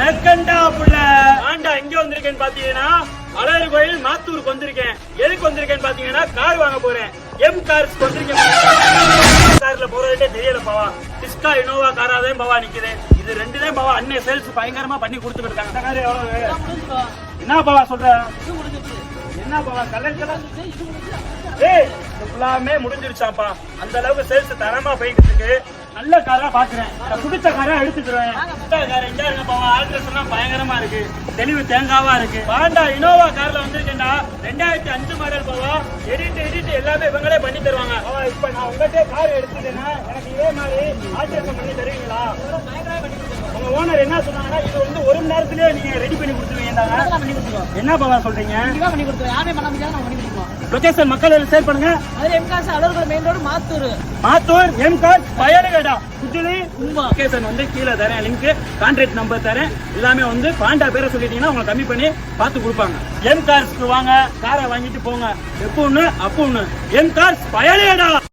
வணக்கண்டா புள்ள. ஆண்டா எங்க வந்திருக்கேன்னு பாத்தீங்கன்னா அழகு கோயில் மாத்தூருக்கு வந்திருக்கேன். எதுக்கு வந்திருக்கேன்னு பாத்தீங்கன்னா கார் வாங்க போறேன். எம் கார்ஸ் வந்திருக்கேன். கார்ல போறதுட்டே தெரியல பாவா. டிஸ்கா இனோவா காராதான் பாவா நிக்குது. இது ரெண்டு தான் பாவா அண்ணன் சேல்ஸ் பயங்கரமா பண்ணி கொடுத்துட்டு இருக்காங்க என்ன பாவா சொல்ற? என்ன பாவா கலர் கலர் ஏய் எல்லாமே முடிஞ்சிருச்சாப்பா. அந்த அளவுக்கு சேல்ஸ் தரமா போயிட்டு இருக்கு. நல்ல காரா பாக்குறேன். பிடிச்ச காரா எடுத்துக்கிறேன் கார எங்க இருங்க பாவா எல்லாம் பயங்கரமா இருக்கு. தெளிவு தேங்காவா இருக்கு. பாண்டா இனோவா கார்ல வந்திருக்கேன்னா ரெண்டாயிரத்தி அஞ்சு மாடல் போவா. எடிட் எடிட் எல்லாமே இவங்களே பண்ணி தருவாங்க. இப்ப நான் உங்கள்கிட்ட கார் எடுத்துட்டேன்னா எனக்கு இதே மாதிரி ஆல்ட்ரேஷன் பண்ணி தருவீங்களா? ஓனர் என்ன சொன்னாங்கன்னா இது வந்து ஒரு மணி நேரத்திலேயே நீங்க ரெடி பண்ணி கொடுத்துருவீங்க என்ன பாவா சொல்றீங்க? பண்ணி கொடுத்துருவோம் யாருமே பண்ண முடியாது நம்ம பண்ணி கொடுத்துருவோம். லொகேஷன் மக்கள் ஷேர் பண்ணுங்க. அதுல எம்காஸ் அலுவலகம் main road Mathur. Mathur M card பயலுகடா குஜிலி உமா லொகேஷன் வந்து கீழே தரேன் லிங்க் கான்ட்ராக்ட் நம்பர் தரேன். எல்லாமே வந்து பாண்டா பேரை சொல்லிட்டீங்கன்னா உங்களுக்கு கம்மி பண்ணி பார்த்து கொடுப்பாங்க. எம் கார்ஸ்க்கு வாங்க காரை வாங்கிட்டு போங்க. எப்போ ஒன்று அப்போ ஒன்று எம் கார்ஸ் பயலுகடா!